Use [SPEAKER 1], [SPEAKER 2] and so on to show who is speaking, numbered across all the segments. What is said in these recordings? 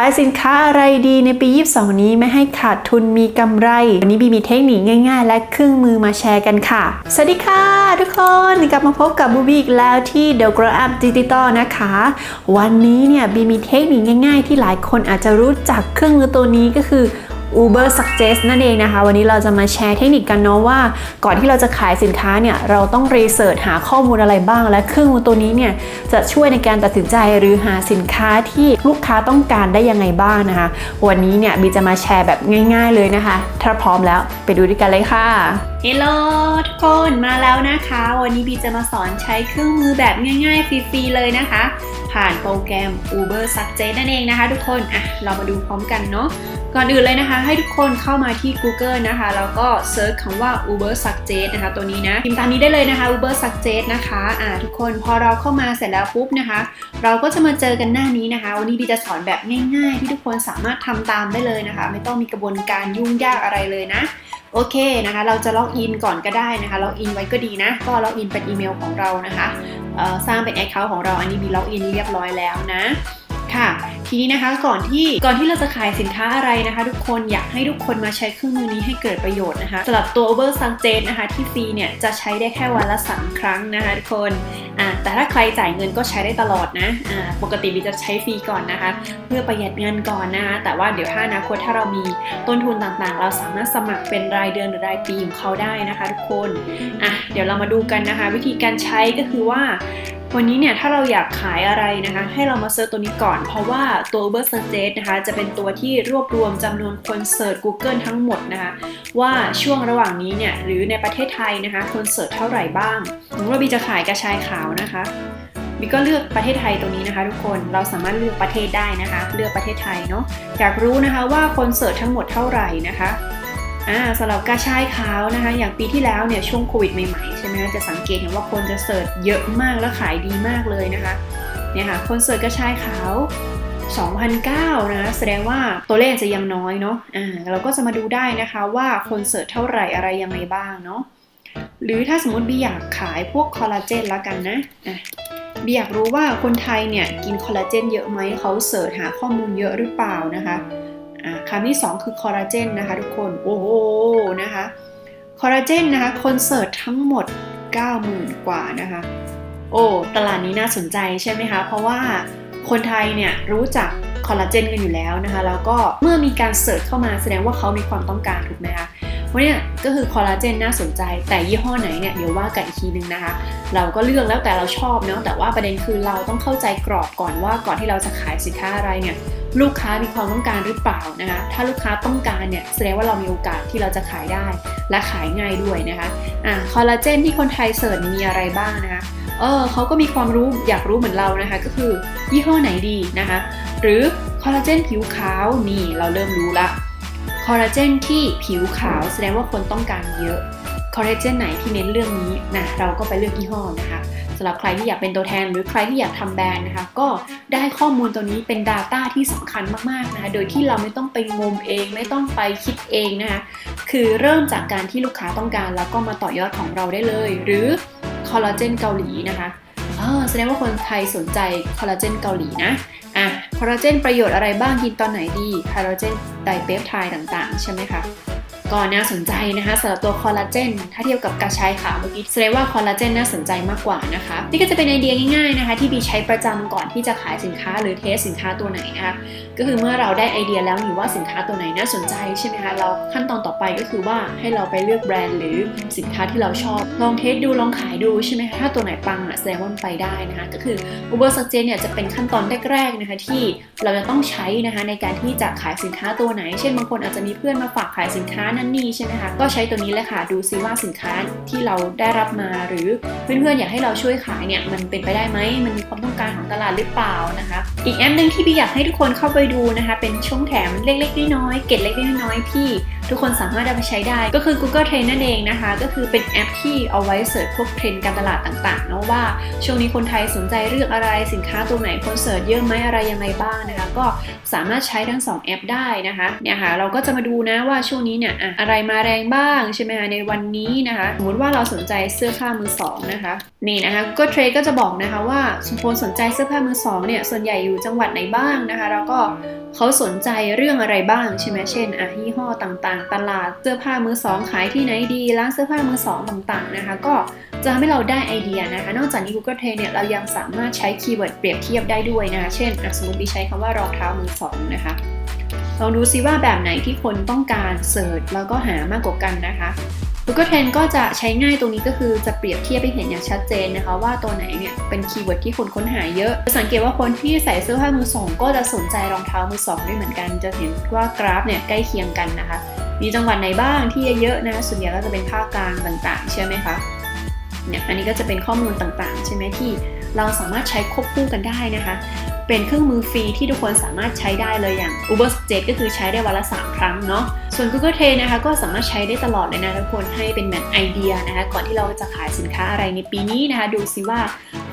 [SPEAKER 1] ายสินค้าอะไรดีในปี 22 นี้ไม่ให้ขาดทุนมีกำไร วันนี้บีมีเทคนิคง่าย ๆ และเครื่องมือมาแชร์กันค่ะ สวัสดีค่ะทุกคนกลับมาพบกับบูบีอีกแล้วที่ The Grow Up Digital นะคะ วันนี้เนี่ยบีมีเทคนิคง่าย ๆ ที่หลายคนอาจจะรู้จักเครื่องมือตัวนี้ก็คือ Uber Suggest นั่นเองนะคะ วันนี้เราจะมาแชร์เทคนิคกันเนาะว่า ก่อนที่เราจะขายสินค้าเนี่ย เราต้องรีเสิร์ชหาข้อมูลอะไรบ้าง และเครื่องมือตัวนี้เนี่ย จะช่วยในการตัดสินใจหรือหาสินค้าที่ลูกค้าต้องการได้ยังไงบ้างนะคะ วันนี้เนี่ยบีจะมาแชร์แบบง่าย ๆ เลยนะคะ ถ้าพร้อมแล้วไปดูด้วยกันเลยค่ะเฮลโลทุกคนมาแล้วนะคะ วันนี้บีจะมาสอนใช้เครื่องมือแบบง่ายๆฟรีๆเลยนะคะ ผ่านโปรแกรม Uber Suggest นั่นเองนะคะ ทุกคนอะเรามาดูพร้อมกันเนาะ ก่อนอื่นเลยนะคะ ให้ทุกคนเข้ามาที่ Google นะคะแล้วก็เซิร์ชคำว่า Uber Suggest นะคะ ตัวนี้นะพิมพ์ตามนี้ได้เลยนะคะ Uber Suggest นะคะอ่าทุกคนพอเราเข้ามาเสร็จแล้วปุ๊บนะคะ เราก็จะมาเจอกันหน้านี้นะคะ วันนี้บีจะสอนแบบง่าย ๆ ที่ทุกคนสามารถทำตามได้เลยนะคะ ไม่ต้องมีกระบวนการยุ่งยากอะไรเลยนะโอเคนะคะ เราจะล็อกอินก่อนก็ได้นะคะล็อกอินไว้ก็ดีนะ ก็ล็อกอินเป็นอีเมลของเรานะคะสร้างเป็น Account ของเราอันนี้มีล็อกอินเรียบร้อยแล้วนะ ค่ะทีนี้นะคะก่อนที่ก่อนที่เราจะขายสินค้าอะไรนะคะ ทุกคนอยากให้ทุกคนมาใช้เครื่องมือนี้ให้เกิดประโยชน์นะคะสำหรับตัว Uber Suggest นะคะที่ฟรีเนี่ยจะใช้ได้แค่วันละ 3 ครั้งนะคะทุกคนอ่าแต่ถ้าใครจ่ายเงินก็ใช้ได้ตลอดนะอ่าปกติบีจะใช้ฟรีก่อนนะคะ เพื่อประหยัดเงินก่อนนะคะแต่ว่าเดี๋ยวถ้าอนาคตถ้าเรามีต้นทุนต่างๆ เราสามารถสมัครเป็นรายเดือนหรือรายปีของเขาได้นะคะ ทุกคนอะเดี๋ยวเรามาดูกันนะคะ วิธีการใช้ก็คือว่า วันนี้เนี่ยถ้าเราอยากขายอะไรนะคะ ให้เรามาเซิร์ชตัวนี้ก่อน เพราะว่าตัว Uber Suggest นะคะ จะเป็นตัวที่รวบรวมจำนวนคนเสิร์ช Google ทั้งหมดนะคะ ว่าช่วงระหว่างนี้เนี่ยหรือในประเทศไทยนะคะคนเสิร์ชเท่าไหร่บ้างสมมติว่าบีจะขายกระชายขาวนะคะบีก็เลือกประเทศไทยตรงนี้นะคะ ทุกคนเราสามารถเลือกประเทศได้นะคะ เลือกประเทศไทยเนาะอยากรู้นะคะว่าคนเสิร์ชทั้งหมดเท่าไหร่นะคะ อ่าสำหรับกระชายขาวนะคะ อย่างปีที่แล้วเนี่ยช่วงโควิดใหม่ๆใช่ไหมจะสังเกตเห็นว่าคนจะเสิร์ชเยอะมากและขายดีมากเลยนะคะเนี่ยค่ะคนเสิร์ชกระชายขาว2,009นะแสดงว่าตัวเลขจะยังน้อยเนาะอ่าเราก็จะมาดูได้นะคะว่าคนเสิร์ชเท่าไหร่อะไรยังไงบ้างเนาะหรือถ้าสมมติบีอยากขายพวกคอลลาเจนละกันนะอะบีอยากรู้ว่าคนไทยเนี่ยกินคอลลาเจนเยอะไหมเขาเสิร์ชหาข้อมูลเยอะหรือเปล่านะคะ คำที่ 2 คือคอลลาเจนนะคะทุกคน โอ้โหนะคะคอลลาเจนนะคะคนเสิร์ชทั้งหมด 90,000 กว่านะคะ โอ้ตลาดนี้น่าสนใจใช่ไหมคะ เพราะว่าคนไทยเนี่ยรู้จักคอลลาเจนกันอยู่แล้วนะคะ แล้วก็เมื่อมีการเสิร์ชเข้ามาแสดงว่าเขามีความต้องการถูกไหมคะวันนี้ก็คือคอลลาเจนน่าสนใจ แต่ยี่ห้อไหนเนี่ยเดี๋ยวว่ากันอีกทีนึงนะคะ เราก็เลือกแล้วแต่เราชอบเนาะแต่ว่าประเด็นคือเราต้องเข้าใจกรอบก่อนว่าก่อนที่เราจะขายสินค้าอะไรเนี่ย ลูกค้ามีความต้องการหรือเปล่านะคะ ถ้าลูกค้าต้องการเนี่ยแสดงว่าเรามีโอกาสที่เราจะขายได้ และขายง่ายด้วยนะคะอ่าคอลลาเจนที่คนไทยเสิร์ชมีอะไรบ้างนะคะเออเขาก็มีความรู้อยากรู้เหมือนเรานะคะ ก็คือยี่ห้อไหนดีนะคะ หรือคอลลาเจนผิวขาวนี่เราเริ่มรู้ละคอลลาเจนที่ผิวขาวแสดงว่าคนต้องการเยอะคอลลาเจนไหนที่เน้นเรื่องนี้นะเราก็ไปเลือกยี่ห้อนะคะ สำหรับใครที่อยากเป็นตัวแทน หรือใครที่อยากทำแบรนด์นะคะ ก็ได้ข้อมูลตัวนี้เป็น Data ที่สำคัญมากๆนะคะ โดยที่เราไม่ต้องไปงมเอง ไม่ต้องไปคิดเองนะคะ คือเริ่มจากการที่ลูกค้าต้องการ แล้วก็มาต่อยอดของเราได้เลย หรือคอลลาเจนเกาหลีนะคะเออแสดงว่าคนไทยสนใจคอลลาเจนเกาหลีนะอะคอลลาเจนประโยชน์อะไรบ้างกินตอนไหนดีคอลลาเจนไดเปปไทด์ต่างๆ ใช่ไหมคะ ก็น่าสนใจนะคะสำหรับตัวคอลลาเจนถ้าเทียบกับกระชายขาวเมื่อกี้แสดงว่าคอลลาเจนน่าสนใจมากกว่านะคะนี่ก็จะเป็นไอเดียง่ายๆนะคะ ที่บีใช้ประจำก่อนที่จะขายสินค้าหรือเทสสินค้าตัวไหนนะคะก็คือเมื่อเราได้ไอเดียแล้วนี่ว่าสินค้าตัวไหนน่าสนใจใช่ไหมคะเราขั้นตอนต่อไปก็คือว่าให้เราไปเลือกแบรนด์หรือสินค้าที่เราชอบ ลองเทสดูลองขายดูใช่ไหมคะถ้าตัวไหนปังอะแสดงว่ามันไปได้นะคะก็คือ Uber Suggest เนี่ยจะเป็นขั้นตอนแรกๆนะคะที่เราจะต้องใช้นะคะในการที่จะขายสินค้าตัวไหน เช่นบางคนอาจจะมีเพื่อนมาฝากขายสินค้านั้นนี่ใช่ไหมคะ ก็ใช้ตัวนี้เลยค่ะ ดูซิว่าสินค้าที่เราได้รับมา หรือเพื่อนๆอยากให้เราช่วยขายเนี่ย มันเป็นไปได้ไหม มันมีความต้องการของตลาดหรือเปล่านะคะ อีกแอปหนึ่งที่พี่อยากให้ทุกคนเข้าไปดูนะคะ เป็นช่องแถมเล็กๆน้อยๆเกร็ดเล็กๆน้อยๆที่ ทุกคนสามารถเอาไปใช้ได้ ก็คือ Google Trend นั่นเองนะคะ ก็คือเป็นแอปที่เอาไว้เสิร์ชพวกเทรนด์การตลาดต่างๆเนาะว่าช่วงนี้คนไทยสนใจเรื่องอะไรสินค้าตัวไหนคนเสิร์ชเยอะไหมอะไรยังไงบ้างนะคะ ก็สามารถใช้ทั้ง 2 แอปได้นะคะเนี่ยค่ะเราก็จะมาดูนะว่าช่วงนี้เนี่ยอะไรมาแรงบ้างใช่ไหมคะในวันนี้นะคะสมมติว่าเราสนใจเสื้อผ้ามือสองนะคะนี่นะคะ Google Trade ก็จะบอกนะคะว่าคนสนใจเสื้อผ้ามือสองเนี่ยส่วนใหญ่อยู่จังหวัดไหนบ้างนะคะ แล้วก็เขาสนใจเรื่องอะไรบ้างใช่ไหมเช่นอะยี่ห้อต่างๆ ตลาดเสื้อผ้ามือสองขายที่ไหนดี ร้านเสื้อผ้ามือสองต่างๆนะคะ ก็จะทำให้เราได้ไอเดียนะคะ นอกจากนี้ Google Trade เนี่ยเรายังสามารถใช้คีย์เวิร์ดเปรียบเทียบได้ด้วยนะคะเช่นสมมติบีใช้คำว่ารองเท้ามือสองนะคะลองดูซิว่าแบบไหนที่คนต้องการเสิร์ชแล้วก็หามากกว่ากันนะคะ Google Trend ก็จะใช้ง่ายตรงนี้ก็คือจะเปรียบเทียบให้เห็นอย่างชัดเจนนะคะ ว่าตัวไหนเนี่ยเป็นคีย์เวิร์ดที่คนค้นหาเยอะ สังเกตว่าคนที่ใส่เสื้อผ้ามือสองก็จะสนใจรองเท้ามือสองด้วยเหมือนกัน จะเห็นว่ากราฟเนี่ยใกล้เคียงกันนะคะ มีจังหวัดไหนบ้างที่เยอะๆนะส่วนใหญ่ก็จะเป็นภาคกลางต่างๆ ใช่ไหมคะเนี่ยอันนี้ก็จะเป็นข้อมูลต่างๆ ใช่ไหมที่เราสามารถใช้ควบคู่กันได้นะคะ เป็นเครื่องมือฟรีที่ทุกคนสามารถใช้ได้เลยอย่าง Uber Suggest ก็คือใช้ได้วันละ 3 ครั้งเนาะส่วน Google Trend นะคะก็สามารถใช้ได้ตลอดเลยนะทุกคนให้เป็นแบบไอเดียนะคะก่อนที่เราจะขายสินค้าอะไรในปีนี้นะคะ ดูซิว่า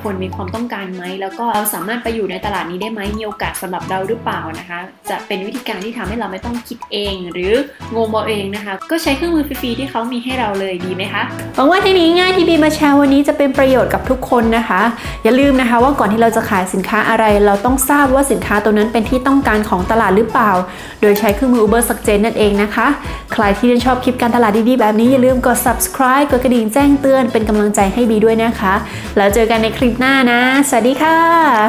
[SPEAKER 1] คนมีความต้องการไหม แล้วก็เราสามารถไปอยู่ในตลาดนี้ได้ไหมมีโอกาสสำหรับเราหรือเปล่านะคะ จะเป็นวิธีการที่ทำให้เราไม่ต้องคิดเอง หรืองงเอาเองนะคะ ก็ใช้เครื่องมือฟรีๆที่เขามีให้เราเลยดีไหมคะหวังว่าเทคนิคง่ายที่บีมาแชร์วันนี้จะเป็นประโยชน์กับทุกคนนะคะ อย่าลืมนะคะว่าก่อนที่เราจะขายสินค้าอะไรเราต้องทราบว่าสินค้าตัวนั้นเป็นที่ต้องการของตลาดหรือเปล่า โดยใช้เครื่องมือ Uber Suggest นั่นเองนะคะ ใครที่ชื่นชอบคลิปการตลาดดีๆแบบนี้อย่าลืมกด subscribe กดกระดิ่งแจ้งเตือนเป็นกำลังใจให้บีด้วยนะคะ แล้วเจอกันในคลิปปหน้านะ สวัสดีค่ะ